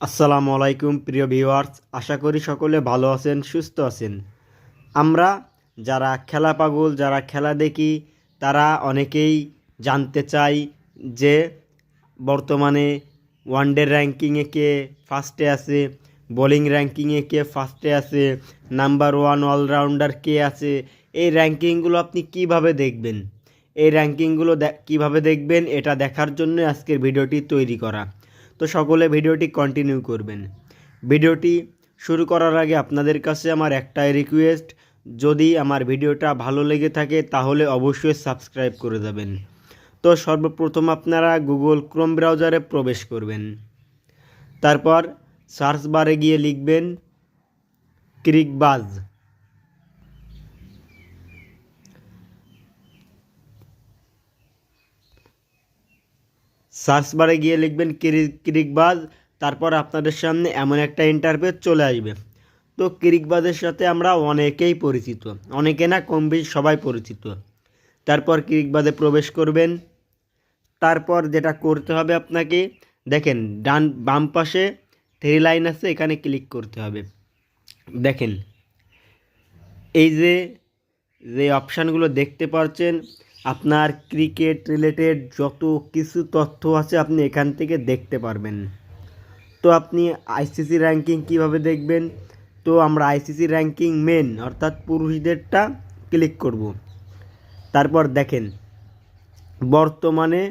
আসসালামু আলাইকুম, প্রিয় ভিউয়ার্স। আশা করি সকলে ভালো আছেন, সুস্থ আছেন। আমরা যারা খেলা পাগল, যারা খেলা দেখি, তারা অনেকেই জানতে চাই যে বর্তমানে ওয়ানডে র্যাঙ্কিংয়ে কে ফার্স্টে আছে, বোলিং র্যাঙ্কিংয়ে কে ফার্স্টে আছে নাম্বার ওয়ান অলরাউন্ডার কে আছে, এই র্যাঙ্কিংগুলো আপনি কীভাবে দেখবেন? এই র্যাঙ্কিংগুলো কীভাবে দেখবেন? এটা দেখার জন্য আজকের ভিডিওটি তৈরি করা। তো সকলে ভিডিওটি কন্টিনিউ করবেন। ভিডিওটি শুরু করার আগে আপনাদের কাছে আমার একটাই রিকোয়েস্ট যদি আমার ভিডিওটা ভালো লেগে থাকে তাহলে অবশ্যই সাবস্ক্রাইব করে দেবেন। তো সর্বপ্রথম আপনারা গুগল ক্রোম ব্রাউজারে প্রবেশ করবেন। তারপর সার্চ বারে গিয়ে লিখবেন ক্রিকবাজ সার্চ বারে গিয়ে লিখবেন ক্রিক ক্রিকবাজ তারপর আপনাদের সামনে এমন একটা ইন্টারফেস চলে আসবে। তো ক্রিকবাজের সাথে আমরা অনেকেই পরিচিত, অনেকে না কম সবাই পরিচিত। তারপর ক্রিকবাজে প্রবেশ করবেন। তারপর যেটা করতে হবে আপনাকে, দেখেন, ডান, বাম পাশে থ্রি লাইন আছে, এখানে ক্লিক করতে হবে। দেখেন, এই যে যে অপশানগুলো দেখতে পাচ্ছেন আপনার ক্রিকেট রিলেটেড যত কিছু তথ্য আছে আপনি এখান থেকে দেখতে পারবেন। তো আপনি আইসিসি র্যাঙ্কিং কীভাবে দেখবেন? তো আমরা আইসিসি র্যাঙ্কিং মেন অর্থাৎ পুরুষদেরটা ক্লিক করব। তারপর দেখেন, বর্তমানে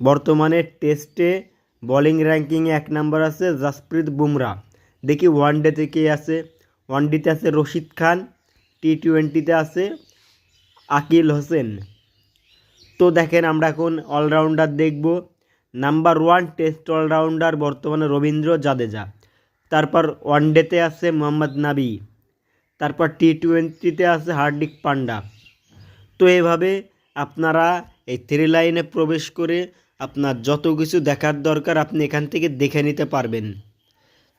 বর্তমানে টেস্টে বলিং র্যাঙ্কিংয়ে এক নাম্বার আছে জাসপ্রীত বুমরা। দেখি ওয়ান ডেতে কে আছে? ওয়ান ডিতে আছে রশিদ খান। টি টোয়েন্টিতে আছে আকিল হোসেন। তো দেখেন আমরা এখন অলরাউন্ডার দেখব। নাম্বার ওয়ান টেস্ট অলরাউন্ডার বর্তমানে রবীন্দ্র জাদেজা। তারপর ওয়ানডেতে আছে মোহাম্মদ নাবি। তারপর টি টোয়েন্টিতে আছে হার্দিক পান্ডা। তো এভাবে আপনারা এই থ্রি লাইনে প্রবেশ করে আপনার যত কিছু দেখার দরকার আপনি এখান থেকে দেখে নিতে পারবেন।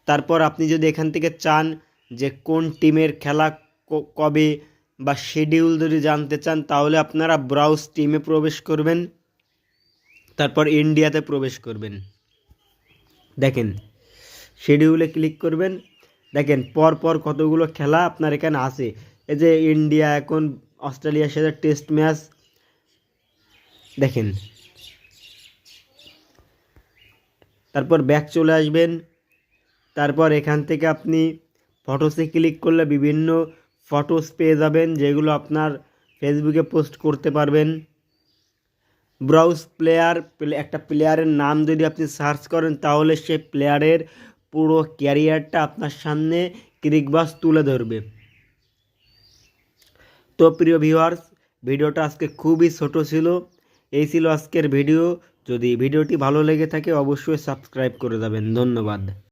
তারপর আপনি যদি এখান থেকে চান যে কোন টিমের খেলা কবে বা শিডিউল যদি জানতে চান, তাহলে আপনারা ব্রাউজ টিমে প্রবেশ করবেন। তারপর ইন্ডিয়াতে প্রবেশ করবেন। দেখেন শিডিউলে ক্লিক করবেন। দেখেন পর পর কতগুলো খেলা আপনার এখানে আছে। এই যে ইন্ডিয়া এখন অস্ট্রেলিয়ার সাথে টেস্ট ম্যাচ দেখেন। তারপর ব্যাক চলে আসবেন। তারপর এখান থেকে আপনি ফটোসে ক্লিক করলে বিভিন্ন ফটোস পেয়ে যাবেন, যেগুলো আপনার ফেসবুকে পোস্ট করতে পারবেন। ব্রাউজ প্লেয়ার একটা প্লেয়ারের নাম যদি আপনি সার্চ করেন, তাহলে সে প্লেয়ারের পুরো ক্যারিয়ারটা আপনার সামনে ক্রিকবাস তুলে ধরবে। তো প্রিয় ভিউয়ার্স ভিডিওটা আজকে খুবই ছোট ছিল। এই ছিল আজকের ভিডিও। যদি ভিডিওটি ভালো লেগে থাকে, অবশ্যই সাবস্ক্রাইব করে যাবেন। ধন্যবাদ।